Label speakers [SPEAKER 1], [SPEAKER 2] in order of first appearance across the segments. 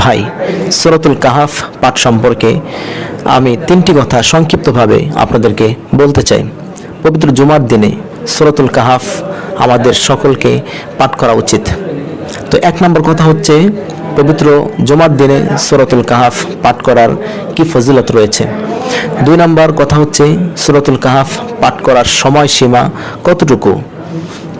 [SPEAKER 1] ভাই, সুরতুল কাহাফ পাঠ সম্পর্কে আমি তিনটি কথা সংক্ষিপ্তভাবে আপনাদেরকে বলতে চাই। পবিত্র জুমার দিনে সুরতুল কাহাফ আমাদের সকলকে পাঠ করা উচিত। তো এক নম্বর কথা হচ্ছে, পবিত্র জুমার দিনে সুরতুল কাহাফ পাঠ করার কি ফজিলত রয়েছে? দুই নম্বর কথা হচ্ছে, সুরতুল কাহাফ পাঠ করার সময়সীমা কতটুকু?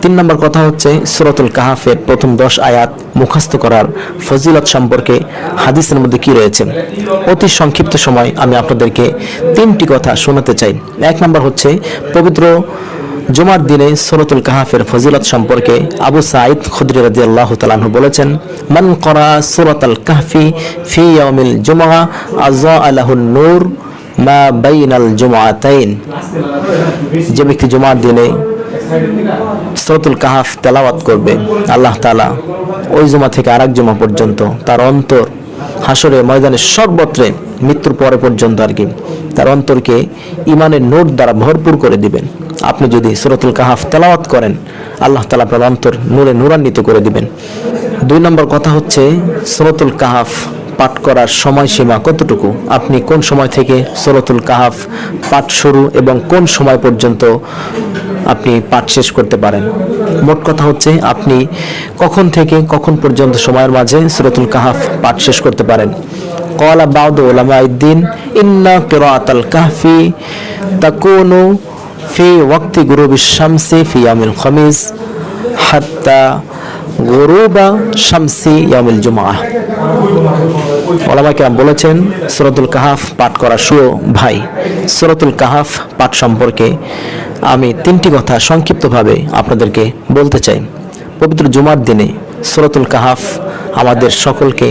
[SPEAKER 1] তিন নম্বর কথা হচ্ছে সুরতুল কাহাফের প্রথম দশ আয়াত মুখস্থ করার ফজিলত সম্পর্কে হাদিসের মধ্যে কি রয়েছে? অতি সংক্ষিপ্ত সময় আমি আপনাদেরকে তিনটি কথা শোনাতে চাই। এক নম্বর হচ্ছে, পবিত্র জুমার দিনে সুরতুল কাহাফের ফজিলত সম্পর্কে আবু সাঈদ খুদরি রাজি আল্লাহ তালাহু বলেছেন, মান করা সুরত আল কাহফি ফি ইয়াউমিল জুমা আজা আলাহুন নূর মা বাইনাল জুমাতাইন যে ব্যক্তি জুমার দিনে সুরতুল কাহাফ তেলাওয়াত করবে আল্লাহ তালা ওই জুমা থেকে আরেক জুমা পর্যন্ত, তার অন্তর হাসরে ময়দানে সর্বত্রে মৃত্যুর পরে পর্যন্ত আর কি, তার অন্তরকে ইমানের নোট দ্বারা ভরপুর করে দিবেন। আপনি যদি সুরতুল কাহাফ তেলাওয়াত করেন, আল্লাহ তালা আপনার অন্তর নূরে নূরান্বিত করে দিবেন। দুই নম্বর কথা হচ্ছে সুরতুল কাহাফ পাঠ করার সময়সীমা কতটুকু? আপনি কোন সময় থেকে সরতুল কাহাফ পাঠ শুরু এবং কোন সময় পর্যন্ত আপনি পাঠ শেষ করতে পারেন? মোট কথা হচ্ছে, আপনি কখন থেকে কখন পর্যন্ত সময়ের মাঝে সরতুল কাহাফ পাঠ শেষ করতে পারেন? কলা বাউদ ওলামাইদ্দিন ইন্না কিরাআতাল কাহফি তাকুনু ফি ওয়াক্তি গুরু বিশ্বামসে ফি আমিল খামিস হাত্তা গরুবা শামসি ইয়ামুল জুমা ওলামাকে বলেছেন, সুরতুল কাহাফ পাঠ করা সুয় ভাই, সুরতুল কাহাফ পাঠ সম্পর্কে আমি তিনটি কথা সংক্ষিপ্তভাবে আপনাদেরকে বলতে চাই। পবিত্র জুমার দিনে সুরতুল কাহাফ আমাদের সকলকে